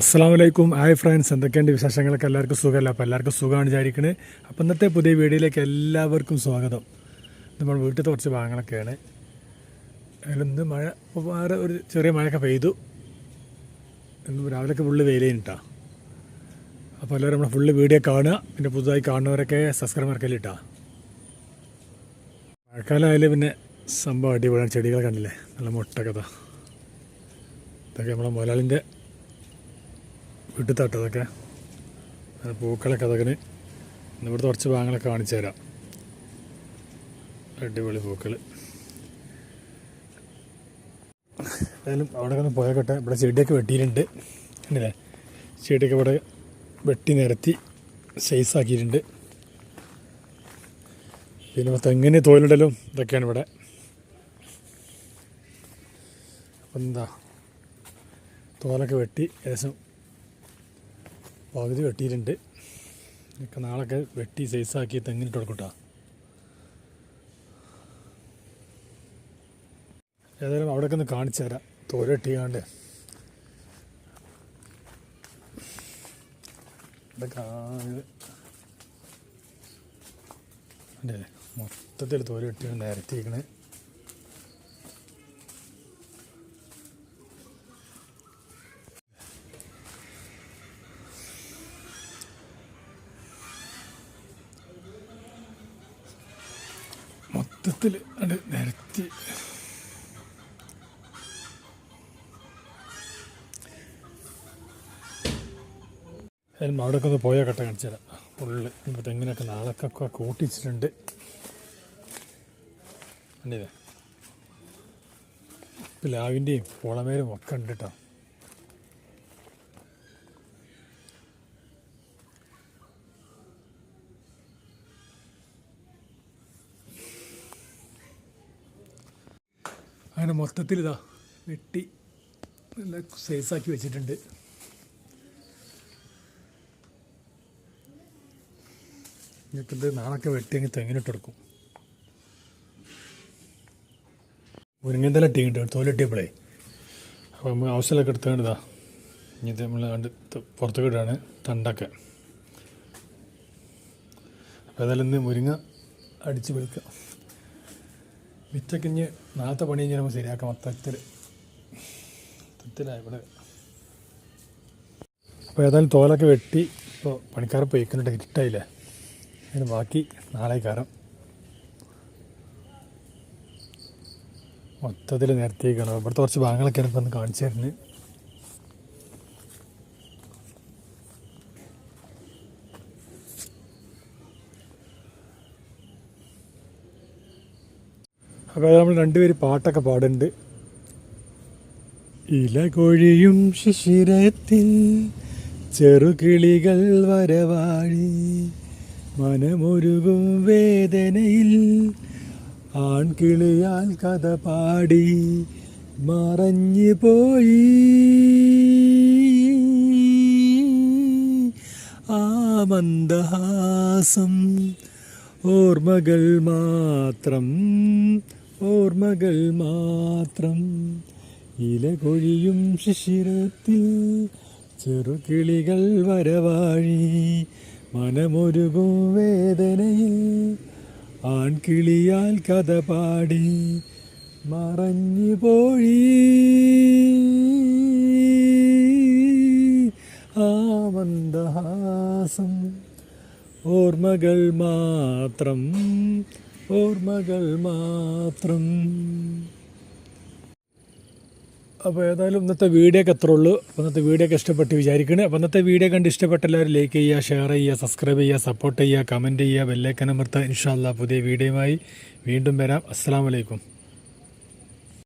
അസ്സാം വലൈക്കും hi friends. എന്തൊക്കെയുണ്ട് വിശേഷങ്ങളൊക്കെ? എല്ലാവർക്കും സുഖമല്ല? അപ്പോൾ എല്ലാവർക്കും സുഖമാണ് വിചാരിക്കുന്നത് അപ്പോൾ ഇന്നത്തെ പുതിയ വീഡിയോയിലേക്ക് എല്ലാവർക്കും സ്വാഗതം. നമ്മൾ വീട്ടിലത്തെ കുറച്ച് ഭാഗങ്ങളൊക്കെയാണ്. അതിലൊന്ന് മഴ വേറെ ഒരു ചെറിയ മഴയൊക്കെ പെയ്തു. ഇന്ന് രാവിലെയൊക്കെ ഫുള്ള് വെയിലേനിട്ടാ അപ്പോൾ എല്ലാവരും നമ്മൾ ഫുള്ള് വീഡിയോ കാണുക. പിന്നെ പുതുതായി കാണുന്നവരൊക്കെ സബ്സ്ക്രൈബ് മറക്കല്ലിട്ടാ മഴക്കാലമായാലും പിന്നെ സംഭവം അടിപൊളിയാണ്. ചെടികൾ കണ്ടില്ലേ? നല്ല മുട്ടക്കഥ ഇതാ ഇതൊക്കെ നമ്മളെ മുതലാളിന്റെ വീട്ടിൽ തട്ടതൊക്കെ അങ്ങനെ പൂക്കളൊക്കെ അതൊക്കെ ഇവിടുത്തെ കുറച്ച് ഭാഗങ്ങളൊക്കെ കാണിച്ചു തരാം. അടിപൊളി പൂക്കൾ ഏതായാലും അവിടെ ഒന്ന് പോയക്കട്ടെ ഇവിടെ ചെടിയൊക്കെ വെട്ടിയിട്ടുണ്ട്. അല്ലേ ചെടിയൊക്കെ ഇവിടെ വെട്ടി നിരത്തി സൈസാക്കിയിട്ടുണ്ട് പിന്നെ തെങ്ങിന് തോലിടലും ഇതൊക്കെയാണ് ഇവിടെ. അപ്പം എന്താ? തോലൊക്കെ വെട്ടി ഏകദേശം പകുതി വെട്ടിയിട്ടുണ്ട്. ഇതൊക്കെ നാളൊക്കെ വെട്ടി സൈസാക്കി തെങ്ങിനിട്ട് കൊടുക്കട്ടോ. ഏതായാലും അവിടെയൊക്കെ ഒന്ന് കാണിച്ചു തരാം. തോര വെട്ടിയാണ്ട്. മൊത്തത്തിൽ തോര വെട്ടിയാണ് നിരത്തിയിരിക്കണേ മൊത്തത്തിൽ അത് നിരത്തി. അവിടെയൊക്കെ ഒന്ന് പോയാൽ കട്ട കാണിച്ചു തരാം. ഫുള്ള് ഇപ്പോൾ തെങ്ങിനൊക്കെ നാളൊക്കെ കൂട്ടിച്ചിട്ടുണ്ട്. കണ്ടില്ലേ? പ്ലാവിന്റെയും പുളമേരും ഒക്കെ ഉണ്ട് കേട്ടോ അങ്ങനെ മൊത്തത്തിൽ ഇതാ വെട്ടി നല്ല സൈസാക്കി വെച്ചിട്ടുണ്ട്. ഇത് നാളൊക്കെ വെട്ടിയെങ്കിൽ തെങ്ങിനിട്ടെടുക്കും മുരിങ്ങന്തല കിട്ടും തോലിട്ടിയപ്പോഴേ അപ്പോൾ നമ്മൾ ആവശ്യമൊക്കെ എടുത്തേണ്ടതാ ഇത് നമ്മൾ കണ്ട് പുറത്തേക്ക് ഇടാണ് തണ്ടൊക്കെ. അപ്പോൾ ഏതായാലും ഇന്ന് മുരിങ്ങ അടിച്ച് വിളിക്കാം വിറ്റൊക്കെ ഇനി നാളത്തെ പണി കഴിഞ്ഞാൽ നമുക്ക് ശരിയാക്കാം. മൊത്തത്തിൽ. മൊത്തത്തിലാണ് ഇവിടെ. അപ്പോൾ ഏതായാലും തോലൊക്കെ വെട്ടി ഇപ്പോൾ പണിക്കാരെ പോയിക്കുന്നുണ്ട്. ഇരുട്ടായില്ലേ? അതിന് ബാക്കി നാളെ കയറാം മൊത്തത്തിൽ നിരത്തിയേക്കാണ് ഇവിടുത്തെ കുറച്ച് ഭാഗങ്ങളൊക്കെ എനിക്ക് ഒന്ന് കാണിച്ചു തരുന്നത് അപ്പോൾ നമ്മൾ രണ്ടുപേര് പാട്ടൊക്കെ പാടുന്നുണ്ട്. ഇലകൊഴിയും ശിശിരത്തിൽ ചെറുകിളികൾ വരവാഴി. മനമൊരുകും വേദനയിൽ ആൺകിളിയാൽ കഥ പാടി മറഞ്ഞു പോയി. ആ മന്ദഹാസം ഓർമ്മകൾ മാത്രം ഓർമ്മകൾ മാത്രം. ഇലകൊഴിയും ശിശിരത്തിൽ ചെറുകിളികൾ വരവാഴി മനമൊരുകും വേദനയിൽ. ആൺകിളിയാൽ കഥ പാടി മറഞ്ഞു പോയി. ആ ഓർമ്മകൾ മാത്രം ഓർമ്മകൾ മാത്രം. അപ്പോൾ ഏതായാലും ഇന്നത്തെ വീഡിയോ ഒക്കെ ഉള്ളൂ. അപ്പോൾ ഇന്നത്തെ വീഡിയോ ഒക്കെ ഇഷ്ടപ്പെട്ട് വിചാരിക്കണേ. അപ്പോൾ ഇന്നത്തെ വീഡിയോ കണ്ട് ഇഷ്ടപ്പെട്ട എല്ലാവരും ലൈക്ക് ചെയ്യുക ഷെയർ ചെയ്യുക സബ്സ്ക്രൈബ് ചെയ്യുക സപ്പോർട്ട് ചെയ്യുക കമന്റ് ചെയ്യുക ബെല്ലേക്കനമർത്ത ഇൻഷാല്ല പുതിയ വീഡിയോയുമായി വീണ്ടും വരാം. അസ്സാം വലൈക്കും